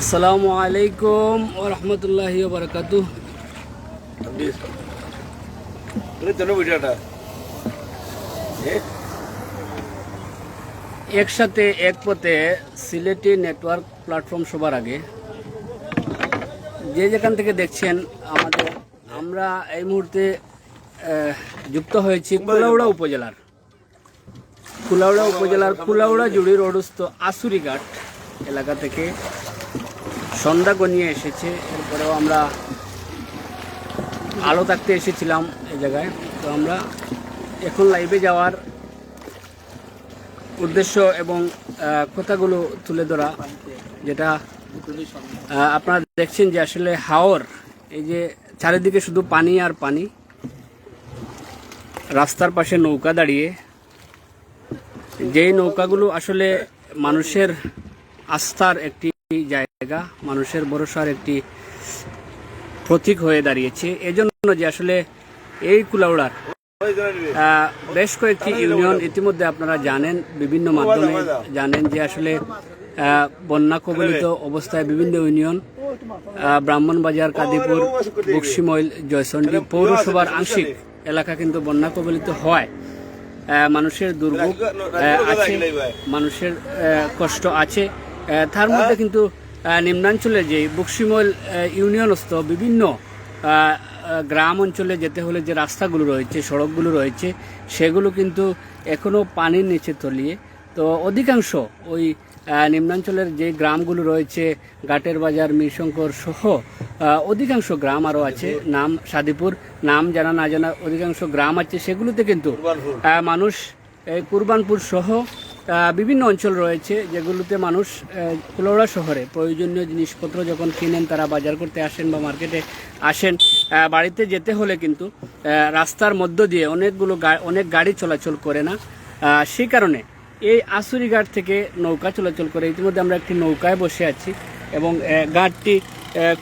আসসালামু আলাইকুম ও রহমতুল্লাহি বারকাতু একসাথে এক পথে সিলেটি নেটওয়ার্ক প্ল্যাটফর্ম সবার আগে। যে যেখান থেকে দেখছেন আমাদের আমরা এই মুহূর্তে যুক্ত হয়েছি কুলাউড়া উপজেলার। কুলাউড়া উপজেলার কুলাউড়া জুড়ি রোডস্থ আসুরিঘাট এলাকা থেকে। সন্ধ্যা গনিয়ে এসেছে। এরপরেও আমরা আলো থাকতে এসেছিলাম এই জায়গায়। তো আমরা এখন লাইভে যাওয়ার উদ্দেশ্য এবং কথাগুলো তুলে ধরা, যেটা আপনারা দেখছেন যে আসলে হাওর, এই যে চারিদিকে শুধু পানি আর পানি, রাস্তার পাশে নৌকা দাঁড়িয়ে, যেই নৌকাগুলো আসলে মানুষের আস্থার একটি জায়গা মানুষের ভরসার একটি প্রতীক হয়ে দাঁড়িয়েছে। এজন্য যে আসলে এই কুলাউড়ার বেশ কয়েকটি ইউনিয়ন ইতিমধ্যে আপনারা জানেন, বিভিন্ন মাধ্যমে জানেন যে আসলে বন্যা কবলিত অবস্থায় বিভিন্ন ইউনিয়ন ব্রাহ্মণবাজার, কাদিপুর বক্সিমইল জয়চন্ডী পৌরসভার আংশিক এলাকা কিন্তু বন্যা কবলিত হয়। মানুষের দুর্ভোগ আছে, মানুষের কষ্ট আছে। তার মধ্যে কিন্তু নিম্নাঞ্চলে যে বক্সিমইল আহ, ইউনিয়নস্থ বিভিন্ন গ্রাম অঞ্চলে যেতে হলে যে রাস্তাগুলো রয়েছে সড়কগুলো রয়েছে সেগুলো কিন্তু এখনও পানির নিচে তলিয়ে তো অধিকাংশ ওই নিম্নাঞ্চলের যে গ্রামগুলো রয়েছে ঘাটের বাজার মিরশঙ্কর সহ অধিকাংশ গ্রাম আরও আছে নাম সাদিপুর নাম জানা না জানা অধিকাংশ গ্রাম আছে সেগুলোতে কিন্তু মানুষ এই কুরবানপুর সহ বিভিন্ন অঞ্চল রয়েছে যেগুলোতে মানুষ কুলৌড়া শহরে প্রয়োজনীয় জিনিসপত্র যখন কিনেন, তারা বাজার করতে আসেন বা মার্কেটে আসেন বাড়িতে যেতে হলে কিন্তু রাস্তার মধ্য দিয়ে অনেকগুলো অনেক গাড়ি চলাচল করে না। সেই কারণে এই আসুরি আসুরিঘাট থেকে নৌকা চলাচল করে। ইতিমধ্যে আমরা একটি নৌকায় বসে আছি এবং ঘাটটি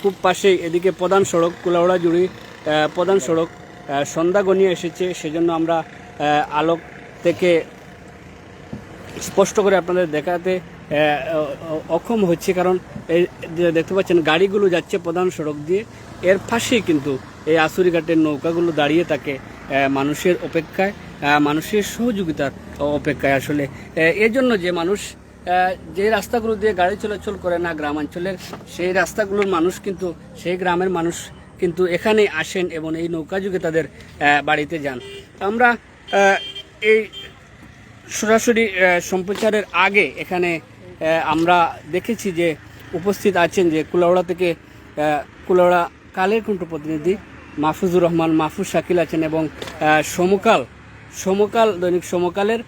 খুব পাশেই এদিকে প্রধান সড়ক, কুলাউড়া জুড়ি প্রধান সড়ক সন্ধ্যা গনিয়ে এসেছে। সেজন্য আমরা আলোক থেকে স্পষ্ট করে আপনাদের দেখাতে অক্ষম হচ্ছে কারণ এই দেখতে পাচ্ছেন গাড়িগুলো যাচ্ছে প্রধান সড়ক দিয়ে। এর পাশেই কিন্তু এই আসুরিঘাটের নৌকাগুলো দাঁড়িয়ে থাকে মানুষের অপেক্ষায় মানুষের সহযোগিতার অপেক্ষায় আসলে। আহ, এর জন্য যে মানুষ যে রাস্তাগুলো দিয়ে গাড়ি চলাচল করে না গ্রামাঞ্চলের সেই রাস্তাগুলোর মানুষ কিন্তু সেই গ্রামের মানুষ কিন্তু এখানে আসেন এবং এই নৌকা যুগে তাদের বাড়িতে যান। আমরা এই সরাসরি সম্প্রচারের আগে এখানে আমরা দেখেছি যে উপস্থিত আছেন যে কুলাউড়া থেকে কুলাউড়া কালের কুণ্ঠ প্রতিনিধি মাহফুজুর রহমান, মাহফুজ শাকিল আছেন এবং সমকাল সমকাল, দৈনিক সমকালের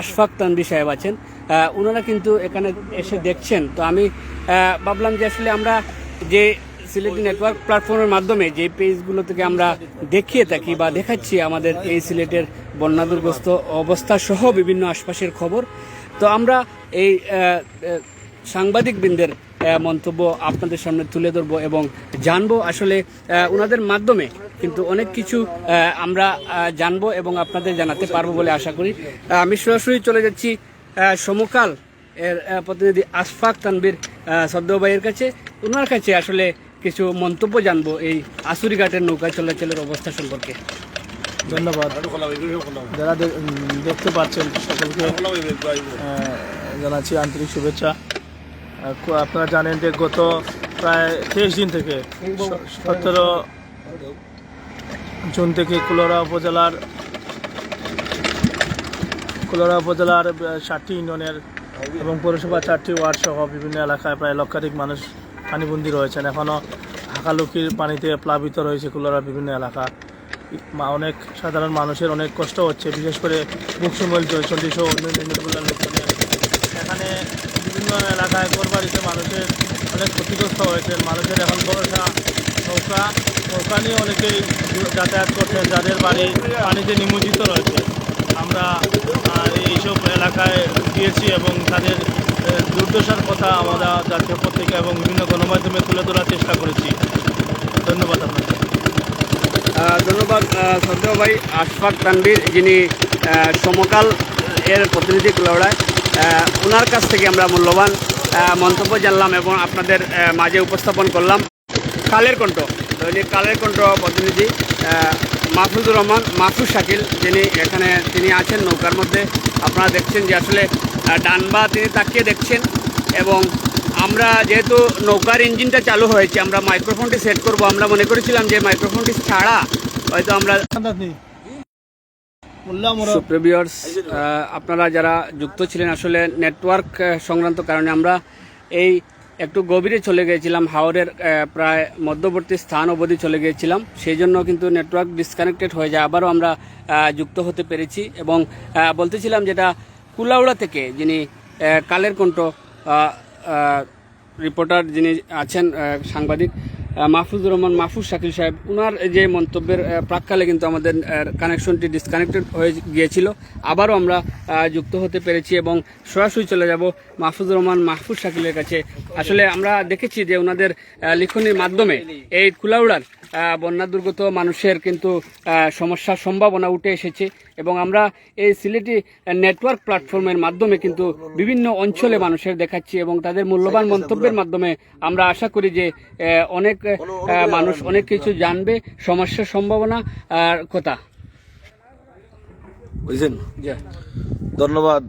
আশফাক তানবি সাহেব আছেন। ওনারা কিন্তু এখানে এসে দেখছেন। তো আমি ভাবলাম যে আসলে আমরা যে সিলেটি নেটওয়ার্ক প্ল্যাটফর্মের মাধ্যমে যে পেজগুলো থেকে আমরা দেখিয়ে থাকি বা দেখাচ্ছি আমাদের এই সিলেটের বন্যা দুর্গ্রস্ত অবস্থা সহ বিভিন্ন আশপাশের খবর। তো আমরা এই সাংবাদিকবৃন্দের মন্তব্য আপনাদের সামনে তুলে ধরবো এবং জানব। আসলে ওনাদের মাধ্যমে কিন্তু অনেক কিছু আমরা জানব এবং আপনাদের জানাতে পারব বলে আশা করি। আমি সরাসরি চলে যাচ্ছি সমকাল এর প্রতিনিধি আশফাক তানবির সদ্য ভাইয়ের কাছে। ওনার কাছে আসলে কিছু মন্তব্য জানব এই আসুরিঘাটের নৌকা চলাচলের অবস্থা সম্পর্কে। ধন্যবাদ। যারা দেখতে পাচ্ছেন সকলকে জানাচ্ছি আন্তরিক শুভেচ্ছা। আপনারা জানেন যে গত প্রায় তেইশ দিন থেকে সতেরো জুন থেকে কুলোরা উপজেলার কুলোরা উপজেলার ষাটটি ইউনিয়নের এবং পৌরসভা চারটি ওয়ার্ড সহ বিভিন্ন এলাকায় প্রায় লক্ষাধিক মানুষ পানিবন্দী রয়েছেন। এখনও হাকালুকির পানিতে প্লাবিত রয়েছে কুলোরার বিভিন্ন এলাকা। অনেক সাধারণ মানুষের অনেক কষ্ট হচ্ছে, বিশেষ করে বুকসুমল জয়চন্ডী সহ অন্য ইউনিটগুলোর লোকজনের। এখানে বিভিন্ন এলাকায় ঘরবাড়িতে মানুষের অনেক ক্ষতিগ্রস্ত হয়েছেন। মানুষের এখন ভরসা, নৌকা নৌকা নিয়ে অনেকেই যাতায়াত করছেন। যাদের বাড়ি পানিতে নিমজ্জিত রয়েছে। আমরা এইসব এলাকায় গিয়েছি এবং তাদের দুর্দশার কথা আমরা জাতীয় পত্রিকা এবং বিভিন্ন গণমাধ্যমে তুলে ধরার চেষ্টা করেছি। ধন্যবাদ আপনাকে। ধন্যবাদ সদ্য ভাই, আশফাক তানবির যিনি সমকাল এর প্রতিনিধি কুলাউড়ায়। ওনার কাছ থেকে আমরা মূল্যবান মন্তব্য জানলাম এবং আপনাদের মাঝে উপস্থাপন করলাম। কালের কণ্ঠ, দৈনিক কালের কণ্ঠ প্রতিনিধি মাহফুজুর রহমান মাহফুজ শাকিল যিনি এখানে তিনি আছেন নৌকার মধ্যে। আপনারা দেখছেন যে আসলে আহ, ডান বা তিনি তাকিয়ে দেখছেন এবং আমরা যেহেতু নৌকার ইঞ্জিনটা চালু হয়েছে আমরা মাইক্রোফোনটি সেট করব। আমরা মনে করেছিলাম যে মাইক্রোফোনটি ছাড়া হয়তো আমরা সুপ্রিভিয়ার্স আপনারা যারা যুক্ত ছিলেন আসলে নেটওয়ার্ক সংক্রান্ত কারণে আমরা এই একটু গভীরে চলে গিয়েছিলাম, হাওরের প্রায় মধ্যবর্তী স্থান অবধি চলে গিয়েছিলাম। সেই জন্য কিন্তু নেটওয়ার্ক ডিসকানেক্টেড হয়ে যায়। আবারও আমরা যুক্ত হতে পেরেছি এবং বলতেছিলাম যেটা কুলাউড়া থেকে যিনি কালের কণ্ঠ রিপোর্টার যিনি আছেন সাংবাদিক মাহফুজুর রহমান, মাহফুজ শাকিল সাহেব ওনার যে মন্তব্যের প্রাককালে কিন্তু আমাদের কানেকশনটি ডিসকানেক্টেড হয়ে গিয়েছিল। আবারও আমরা যুক্ত হতে পেরেছি এবং সরাসরি চলে যাব মাহফুজুর রহমান, মাহফুজ শাকিলের কাছে। আসলে আমরা দেখেছি যে ওনাদের লিখনির মাধ্যমে এই কুলাউড়ার বন্যা দুর্গত মানুষের কিন্তু সমস্যার সম্ভাবনা উঠে এসেছে এবং আমরা এই সিলেটি নেটওয়ার্ক প্ল্যাটফর্মের মাধ্যমে কিন্তু বিভিন্ন অঞ্চলে মানুষের দেখাচ্ছি এবং তাদের মূল্যবান মন্তব্যের মাধ্যমে আমরা আশা করি যে অনেক মানুষ অনেক কিছু জানবে সমস্যার সম্ভাবনা আর কথা। বুঝছেন? ধন্যবাদ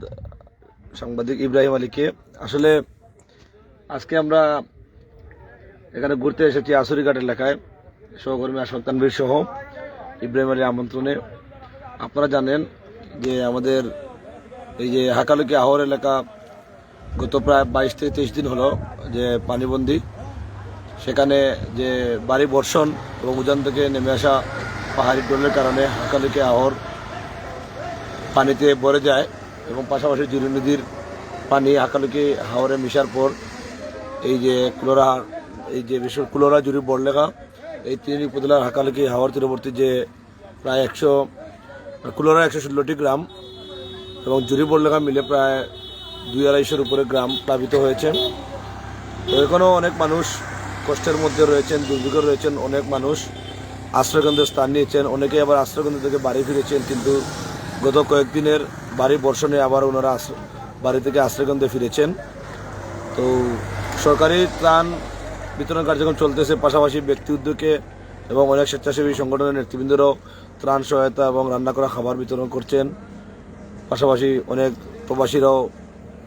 সাংবাদিক ইব্রাহিম আলীকে। আসলে আজকে আমরা এখানে ঘুরতে এসেছি আসুরিঘাট এলাকায় সহকর্মী তানভীর সহ ইব্রাহিম আলীর আমন্ত্রণে। আপনারা জানেন যে আমাদের এই যে হাকালুকি আহর এলাকা গত প্রায় বাইশ থেকে তেইশ দিন হলো যে পানিবন্দি। সেখানে যে বাড়ি বর্ষণ এবং উজান থেকে নেমে আসা পাহাড়ি ডোলের কারণে হাকালুকি আহর পানিতে ভরে যায় এবং পাশাপাশি জুরি নদীর পানি হাকালুকি হাওরে মিশার পর এই যে কুলোরা, এই যে বিশ্ব কুলোরা জুরি বড়লেখা, এই তিন উপজেলার হাকালুকি হাওয়ার তীরবর্তী যে প্রায় একশো, কুলোরা একশো ষোলোটি গ্রাম এবং জুরি বড়লেখা মিলে প্রায় দুই আড়াইশোর উপরে গ্রাম প্লাবিত হয়েছে। তো এখনও অনেক মানুষ কষ্টের মধ্যে রয়েছেন, দুর্ভিক্ষে রয়েছেন অনেক মানুষ। আশ্রয়কেন্দ্রের স্থান নিয়েছেন। অনেকে আবার আশ্রয়কেন্দ্র থেকে বাড়ি ফিরেছেন, কিন্তু গত কয়েকদিনের বাড়ি বর্ষণে আবার ওনারা বাড়ি থেকে আশ্রয়কেন্দ্রে ফিরেছেন। তো সরকারি ত্রাণ বিতরণ কার্যক্রম চলতেছে, পাশাপাশি ব্যক্তি উদ্যোগে এবং অনেক স্বেচ্ছাসেবী সংগঠনের নেতৃবৃন্দরাও ত্রাণ সহায়তা এবং রান্না করা খাবার বিতরণ করছেন। পাশাপাশি অনেক প্রবাসীরাও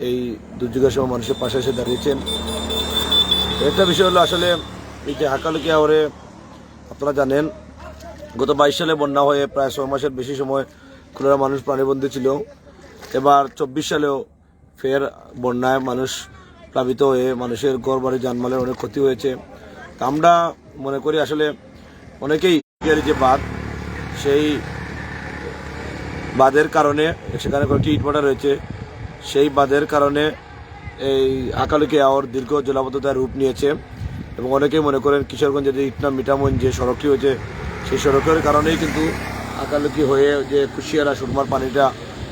এই দুর্যোগের সময় মানুষের পাশে এসে দাঁড়িয়েছেন। একটা বিষয় হলো আসলে এই যে হাকালুকি হাওরে আপনারা জানেন, গত বাইশ সালে বন্যা হয়ে প্রায় ছয় মাসের বেশি সময় খুলনা মানুষ প্রাণীবন্দী ছিল। এবার চব্বিশ সালেও ফের বন্যায় মানুষ প্লাবিত হয়ে মানুষের ঘর বাড়ি যানমালের অনেক ক্ষতি হয়েছে। তা আমরা মনে করি আসলে অনেকেই যে বাঁধ, সেই বাঁধের কারণে, সেখানে কয়েকটি ইটভাটা রয়েছে, সেই বাঁধের কারণে এই আকালিকে আওয়ার দীর্ঘ জলাবদ্ধতার রূপ নিয়েছে এবং অনেকেই মনে করেন কিশোরগঞ্জের যে ইটনা মিঠামন যে সড়কটি হয়েছে সেই সড়কের কারণেই কিন্তু আকালুকি হয়ে যে কুশিয়ারা সুরমার পানিটা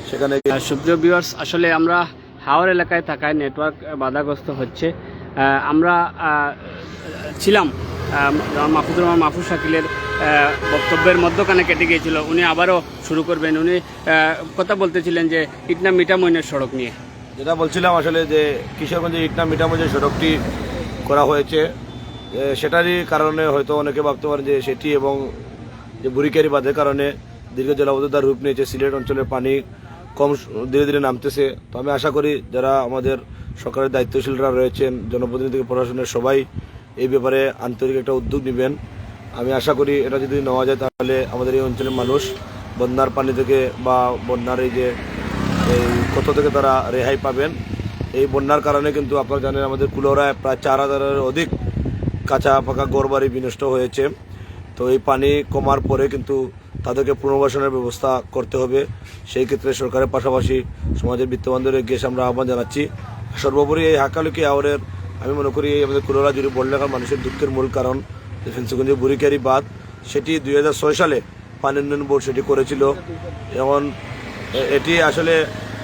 সেখানে সুপ্রিয় ভিউয়ার্স আসলে আমরা হাওর এলাকায় থাকায় নেটওয়ার্ক বাধাগ্রস্ত হচ্ছে। আমরা ছিলাম আহ, মাহফুজুর রহমান মাহফুজ শাকিলের বক্তব্যের মধ্যখানে কেটে গিয়েছিল। উনি আবারও শুরু করবেন। উনি কথা বলতেছিলেন যে ইটনা মিঠামইনের সড়ক নিয়ে। যেটা বলছিলাম আসলে যে কিশোরগঞ্জে ইটনা মিঠামো যে সড়কটি করা হয়েছে সেটারই কারণে হয়তো অনেকে ভাবতে পারেন যে সেটি এবং যে বুড়িকারি বাঁধের কারণে দীর্ঘ জলাবদ্ধতার রূপ নিয়েছে, সিলেট অঞ্চলের পানি কম ধীরে ধীরে নামতেছে। তো আমি আশা করি যারা আমাদের সরকারের দায়িত্বশীলরা রয়েছেন, জনপ্রতিনিধি প্রশাসনের সবাই এই ব্যাপারে আন্তরিক একটা উদ্যোগ নেবেন। আমি আশা করি এটা যদি নেওয়া যায় তাহলে আমাদের এই অঞ্চলের মানুষ বন্যার পানি থেকে বা বন্যার এই যে এই কত থেকে তারা রেহাই পাবেন? এই বন্যার কারণে কিন্তু আপনারা জানেন আমাদের কুলোরায় প্রায় চার হাজারের অধিক কাঁচা পাকা গড়বাড়ি বিনষ্ট হয়েছে। তো এই পানি কমার পরে কিন্তু তাদেরকে পুনর্বাসনের ব্যবস্থা করতে হবে। সেই ক্ষেত্রে সরকারের পাশাপাশি সমাজের বিত্তবানদের গেছে আমরা আহ্বান জানাচ্ছি। সর্বোপরি এই হাকালুকি আওয়ারের, আমি মনে করি এই আমাদের কুলোরা জুড়ে বড়লেখার মানুষের দুঃখের মূল কারণ। ফেন্সিগঞ্জের বুড়িকারি বাঁধ, সেটি দুই হাজার ছয় সালে পানি উন্নয়ন বোর্ড সেটি করেছিল। যেমন এ- এটি আসলে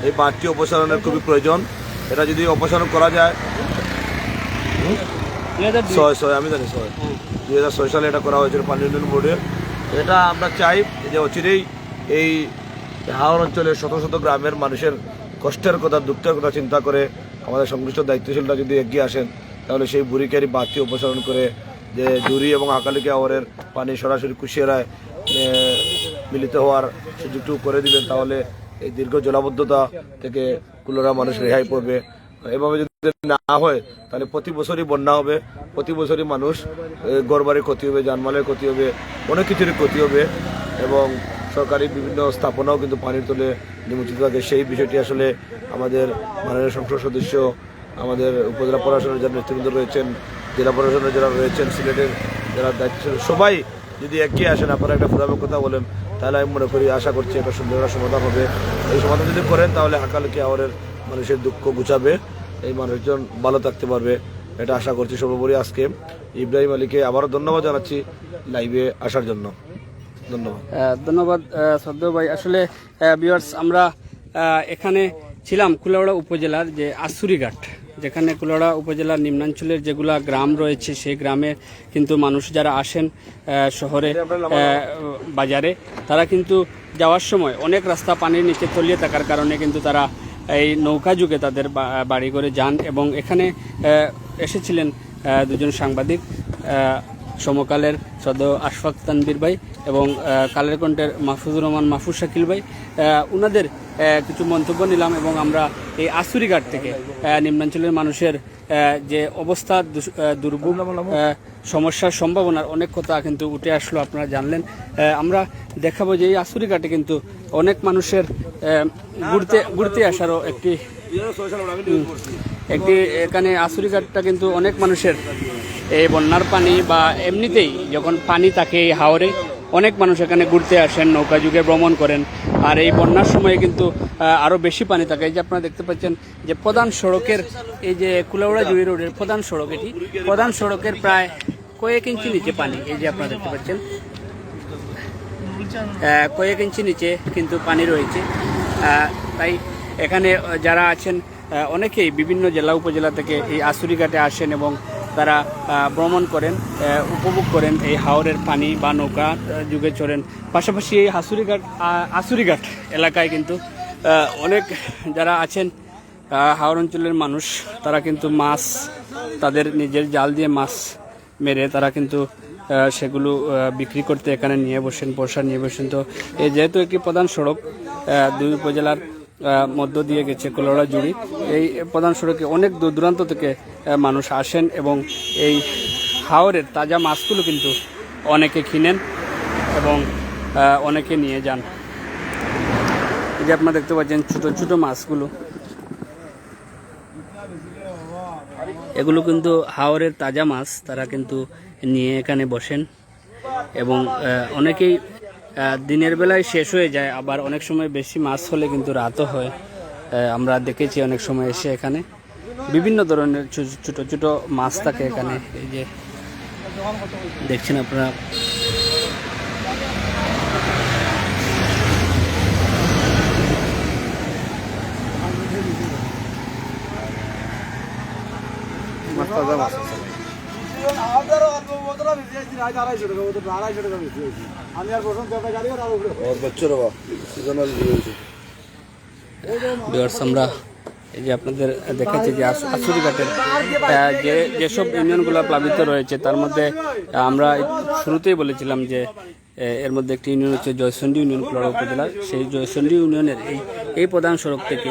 এই বাঁধটি অপসারণের খুবই প্রয়োজন। এটা যদি অপসারণ করা যায় ছয় ছয় আমি জানি ছয়। দুই হাজার ছয় সালে এটা করা হয়েছিল পানি উন্নয়ন বোর্ডে। এটা আমরা চাই যে অচিরেই এই হাওড় অঞ্চলের শত শত গ্রামের মানুষের কষ্টের কথা দুঃখের কথা চিন্তা করে আমাদের সংশ্লিষ্ট দায়িত্বশীলরা যদি এগিয়ে আসেন তাহলে সেই বুড়িকারি বাতি অপসারণ করে যে জুরি এবং আকালিকে আওয়ারের পানি সরাসরি কুশিয়ারায় মিলিত হওয়ার সুযোগটুকু করে দিবেন, তাহলে এই দীর্ঘ জলাবদ্ধতা থেকে কুলোরা মানুষ রেহাই পড়বে এভাবে যদি না হয়, তাহলে প্রতি বছরই বন্যা হবে, প্রতি বছরই মানুষ গড়বাড়ির ক্ষতি হবে, জানমালের ক্ষতি হবে, অনেক কিছুরই ক্ষতি হবে এবং সরকারি বিভিন্ন স্থাপনাও কিন্তু পানির তলে নিমজ্জিত থাকে। সেই বিষয়টি আসলে আমাদের মাননীয় সংসদ সদস্য, আমাদের উপজেলা প্রশাসনের যারা নেতৃবৃন্দ রয়েছেন, জেলা প্রশাসনের যারা রয়েছেন, সিলেটের যারা দায়িত্ব সবাই যদি এগিয়ে আসেন, আপনারা একটা ফোরামের কথা বলেন। তাহলে আমি মনে করি, আশা করছি একটা সুন্দর একটা সমাধান হবে। এই সমাধান যদি করেন, তাহলে হাকালকে আওয়ারের মানুষের দুঃখ গুছাবে? এই মানুষজন ভালো থাকতে পারবে, এটা আশা করছি সর্বোপরি আজকে। ইব্রাহিম আলীকে আবারও ধন্যবাদ জানাচ্ছি লাইভে আসার জন্য। ধন্যবাদ। ধন্যবাদ সদ্য ভাই। আসলে বিয়ার্স আমরা এখানে ছিলাম কুলাউড়া উপজেলার যে আসুরিঘাট যেখানে কুলাউড়া উপজেলার নিম্নাঞ্চলের যেগুলা গ্রাম রয়েছে সেই গ্রামে কিন্তু মানুষ যারা আসেন শহরে বাজারে তারা কিন্তু যাওয়ার সময় অনেক রাস্তা পানির নিচে তলিয়ে থাকার কারণে কিন্তু তারা এই নৌকা যুগে তাদের বাড়ি করে যান এবং এখানে এসেছিলেন দুজন সাংবাদিক সমকালের সদ আশফাক তানবীর ভাই এবং কালের কণ্ঠের মাহফুজুর রহমান মাহফুজ শাকিল ভাই। আহ, কিছু মন্তব্য নিলাম এবং আমরা এই আসুরিঘাট থেকে নিম্নাঞ্চলের মানুষের যে অবস্থা দুর্ভোগ সমস্যার সম্ভাবনার অনেক কথা কিন্তু উঠে আসলো আপনারা জানলেন। আমরা দেখাবো যে এই আসুরিঘাটে কিন্তু অনেক মানুষের ঘুরতে ঘুরতে আসারও একটি একটি এখানে আসুরিঘাটটা কিন্তু অনেক মানুষের এই বন্যার পানি বা এমনিতেই যখন পানি থাকে এই হাওরে অনেক মানুষ এখানে ঘুরতে আসেন, নৌকা যুগে ভ্রমণ করেন। আর এই বন্যার সময়ে কিন্তু আরও বেশি পানি থাকে। এই যে আপনারা দেখতে পাচ্ছেন যে প্রধান সড়কের এই যে কুলাউড়া জুড়ি রোডের প্রধান সড়ক এটি, প্রধান সড়কের প্রায় কয়েক ইঞ্চি নিচে পানি, এই যে আপনারা দেখতে পাচ্ছেন। কয়েক ইঞ্চি নিচে কিন্তু পানি রয়েছে। তাই এখানে যারা আছেন অনেকেই বিভিন্ন জেলা, উপজেলা থেকে এই আসুরিঘাটে আসেন এবং তারা ভ্রমণ করেন উপভোগ করেন এই হাওরের পানি বা নৌকা যুগে চড়েন পাশাপাশি এই হাসুরিঘাট আসুরিঘাট এলাকায় কিন্তু অনেক যারা আছেন হাওর অঞ্চলের মানুষ, তারা কিন্তু মাছ, তাদের নিজের জাল দিয়ে মাছ মেরে তারা কিন্তু সেগুলো বিক্রি করতে এখানে নিয়ে বসেন পয়সা নিয়ে বসেন। তো যেহেতু একটি প্রধান সড়ক দুই উপজেলার মধ্য দিয়ে গেছে কলোড়া জুড়ি। এই প্রধান সড়কে অনেক দূর দূরান্ত থেকে মানুষ আসেন এবং এই হাওরের তাজা মাছগুলো কিন্তু অনেকে কিনেন এবং অনেকে নিয়ে যান। এই যে আপনারা দেখতে পাচ্ছেন ছোটো ছোটো মাছগুলো। এগুলো কিন্তু হাওরের তাজা মাছ, তারা কিন্তু নিয়ে এখানে বসেন এবং অনেকেই দিনের বেলায় শেষ হয়ে যায়, আবার অনেক সময় বেশি মাছ হলে কিন্তু রাতও হয়। আমরা দেখেছি অনেক সময় এসে এখানে বিভিন্ন ধরনের ছোট ছোট মাছ থাকে এখানে। এই যে দেখছেন আপনারা? ভিউয়ার্স আমরা এই যে আপনাদের দেখাচ্ছি যে আসুরিঘাটের যে যেসব ইউনিয়নগুলো প্লাবিত রয়েছে তার মধ্যে আমরা শুরুতেই বলেছিলাম যে এর মধ্যে একটি ইউনিয়ন হচ্ছে জয়চন্ডী ইউনিয়ন ক্লড়া উপজেলার সেই জয়চন্ডী ইউনিয়নের এই এই প্রধান সড়ক থেকে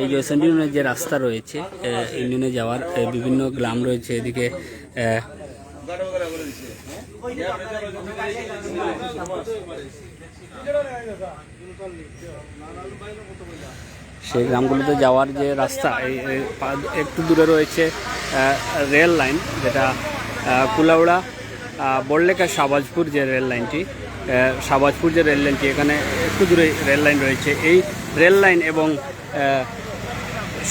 এই জয়চন্ডী ইউনিয়নের যে রাস্তা রয়েছে ইউনিয়নে যাওয়ার বিভিন্ন গ্রাম রয়েছে। এদিকে আহ, সেই গ্রামগুলোতে যাওয়ার যে রাস্তা, এই একটু দূরে রয়েছে রেল লাইন, যেটা কুলাউড়া বড়লেখা শাহবাজপুর যে রেল লাইনটি শাহবাজপুর যে রেল লাইনটি, এখানে একটু দূরে রেল লাইন রয়েছে। এই রেল লাইন এবং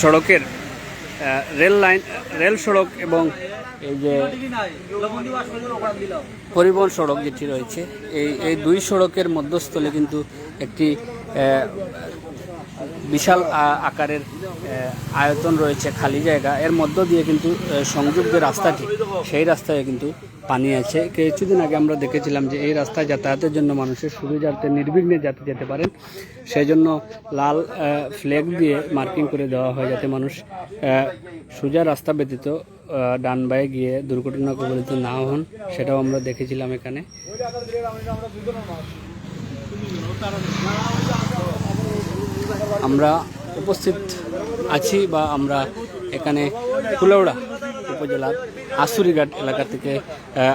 সড়কের রেল লাইন, রেল সড়ক এবং এই যে পরিবহন সড়ক যেটি রয়েছে, এই এই দুই সড়কের মধ্যস্থলে কিন্তু একটি বিশাল আকারের আয়তন রয়েছে খালি জায়গা। এর মধ্য দিয়ে কিন্তু সংযোগ যে রাস্তাটি, সেই রাস্তায় কিন্তু পানি আছে। কিছুদিন আগে আমরা দেখেছিলাম যে এই রাস্তায় যাতায়াতের জন্য মানুষের সুবিধার্থে নির্বিঘ্নে যাতে যেতে পারেন। সেই জন্য লাল ফ্ল্যাগ দিয়ে মার্কিং করে দেওয়া হয় যাতে মানুষ সোজা রাস্তা ব্যতীত ডান বায়ে গিয়ে দুর্ঘটনা কবলিত না হন, সেটাও আমরা দেখেছিলাম এখানে। আমরা উপস্থিত আছি বা আমরা এখানে কুলাউড়া উপজেলার আসুরিঘাট এলাকা থেকে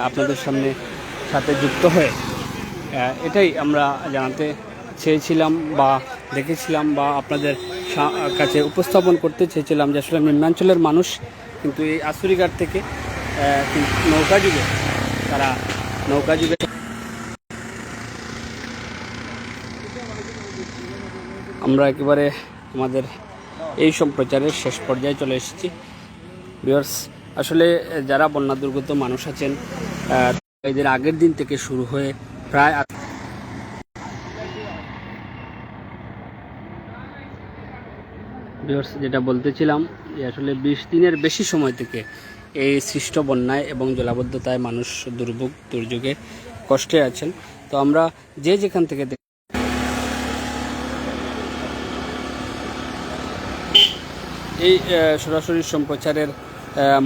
আপনাদের সামনে সাথে যুক্ত হয়ে এটাই আমরা জানাতে চেয়েছিলাম বা দেখেছিলাম বা আপনাদের কাছে উপস্থাপন করতে চেয়েছিলাম যে আসলে নিম্নাঞ্চলের মানুষ কিন্তু এই আসুরিঘাট থেকে নৌকা যুগে, তারা নৌকা যুগে আমরা একেবারে আমাদের এই সম্প্রচারের শেষ পর্যায়ে চলে এসেছি। ভিউয়ার্স আসলে যারা বন্যা দুর্গত মানুষ আছেন এদের আগের দিন থেকে শুরু হয়ে প্রায় ভিউয়ার্স যেটা বলতেছিলাম যে আসলে বিশ দিনের বেশি সময় থেকে এই সৃষ্ট বন্যায় এবং জলাবদ্ধতায় মানুষ দুর্ভোগ, দুর্যোগে কষ্টে আছেন। তো আমরা যে যেখান থেকে এই সরাসরি সম্প্রচারের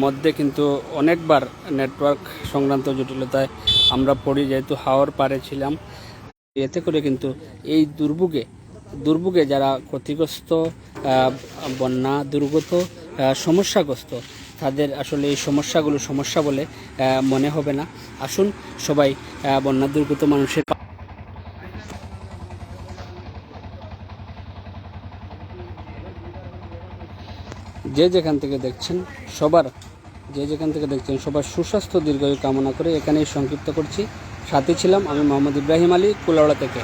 মধ্যে কিন্তু অনেকবার নেটওয়ার্ক সংক্রান্ত জটিলতায় আমরা পড়ি, যেহেতু হাওয়ার পারে ছিলাম। এতে করে কিন্তু এই দুর্ভোগে দুর্ভোগে যারা ক্ষতিগ্রস্ত বন্যা দুর্গত সমস্যাগ্রস্ত, তাদের আসলে এই সমস্যাগুলো সমস্যা বলে মনে হবে না। আসুন সবাই বন্যা দুর্গত মানুষের যে যেখান থেকে দেখছেন সবার, যে যেখান থেকে দেখছেন সবার সুস্বাস্থ্য, দীর্ঘায়ু কামনা করে এখানেই সংক্ষিপ্ত করছি। সাথে ছিলাম আমি মোহাম্মদ ইব্রাহিম আলী কুলাওড়া থেকে।